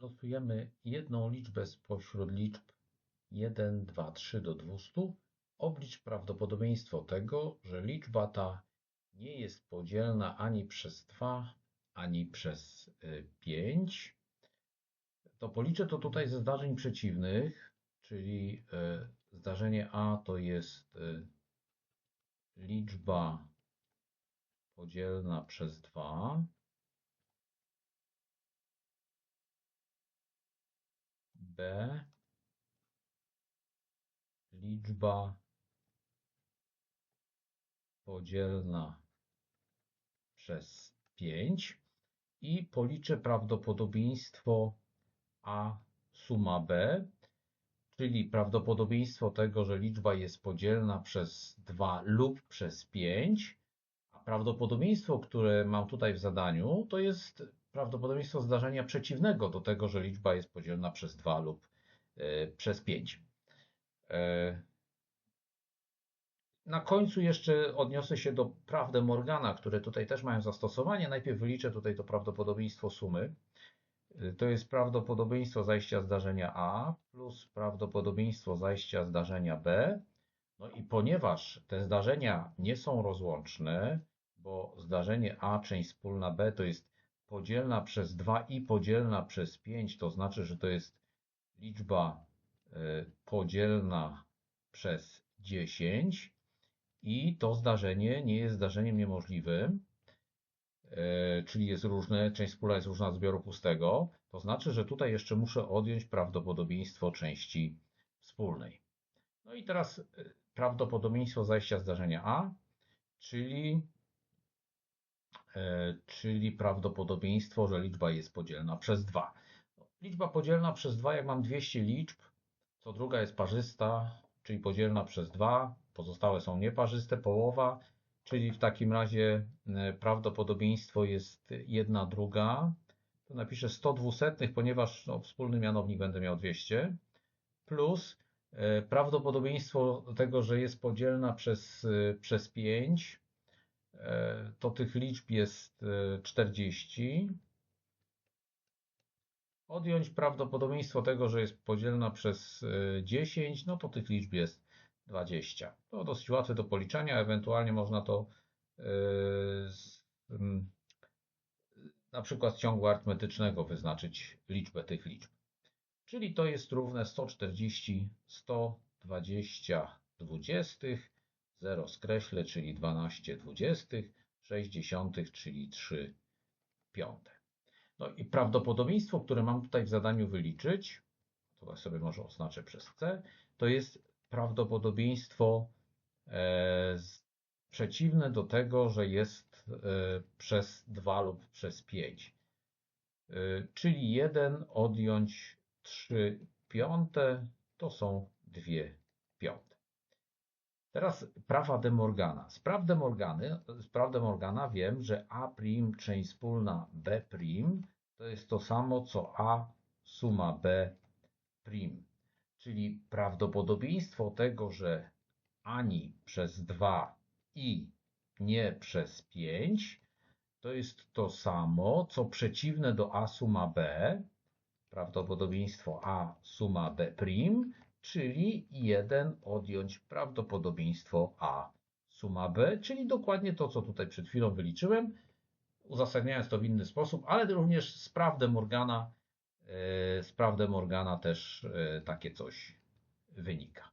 losujemy jedną liczbę spośród liczb 1, 2, 3 do 200, oblicz prawdopodobieństwo tego, że liczba ta nie jest podzielna ani przez 2, ani przez 5. To policzę to tutaj ze zdarzeń przeciwnych, czyli e, zdarzenie A to jest e, liczba podzielna przez 2. B liczba podzielna przez 5 i policzę prawdopodobieństwo A suma B, czyli prawdopodobieństwo tego, że liczba jest podzielna przez 2 lub przez 5, a prawdopodobieństwo, które mam tutaj w zadaniu, to jest prawdopodobieństwo zdarzenia przeciwnego do tego, że liczba jest podzielna przez 2 lub e, przez 5. E, na końcu jeszcze odniosę się do praw de Morgana, które tutaj też mają zastosowanie. Najpierw wyliczę tutaj to prawdopodobieństwo sumy. E, to jest prawdopodobieństwo zajścia zdarzenia A plus prawdopodobieństwo zajścia zdarzenia B. No i ponieważ te zdarzenia nie są rozłączne, bo zdarzenie A, część wspólna B to jest podzielna przez 2 i podzielna przez 5, to znaczy, że to jest liczba e, podzielna przez 10 i to zdarzenie nie jest zdarzeniem niemożliwym, e, czyli jest różne, część wspólna jest różna zbioru pustego, to znaczy, że tutaj jeszcze muszę odjąć prawdopodobieństwo części wspólnej. No i teraz e, prawdopodobieństwo zajścia zdarzenia A, czyli czyli prawdopodobieństwo, że liczba jest podzielna przez 2. Liczba podzielna przez 2, jak mam 200 liczb, co druga jest parzysta, czyli podzielna przez 2, pozostałe są nieparzyste, połowa, czyli w takim razie e, prawdopodobieństwo jest 1 druga. Tu napiszę 100 dwusetnych, ponieważ no, wspólny mianownik będę miał 200, plus e, prawdopodobieństwo tego, że jest podzielna przez, przez 5, E, to tych liczb jest 40. E, Odjąć prawdopodobieństwo tego, że jest podzielna przez 10, e, no to tych liczb jest 20. To dosyć łatwe do policzenia, ewentualnie można to na przykład z ciągu arytmetycznego wyznaczyć liczbę tych liczb. Czyli to jest równe 140, 120 dwudziestych 0 skreślę, czyli 12 dwudziestych, 6 dziesiątych, czyli 3 piąte. No i prawdopodobieństwo, które mam tutaj w zadaniu wyliczyć, to sobie może oznaczę przez C, to jest prawdopodobieństwo e, przeciwne do tego, że jest e, przez 2 lub przez 5. E, czyli 1 odjąć 3 piąte to są 2 piąte. Teraz prawa de Morgana. Z praw de, Morgany, z praw de Morgana wiem, że A' część wspólna B' to jest to samo co A suma B'. Czyli prawdopodobieństwo tego, że ani przez 2 i nie przez 5 to jest to samo, co przeciwne do A suma B, prawdopodobieństwo A suma B', czyli 1 odjąć prawdopodobieństwo A suma B, czyli dokładnie to, co tutaj przed chwilą wyliczyłem, uzasadniając to w inny sposób, ale również z prawdę Morgana, z prawdę Morgana też e, takie coś wynika.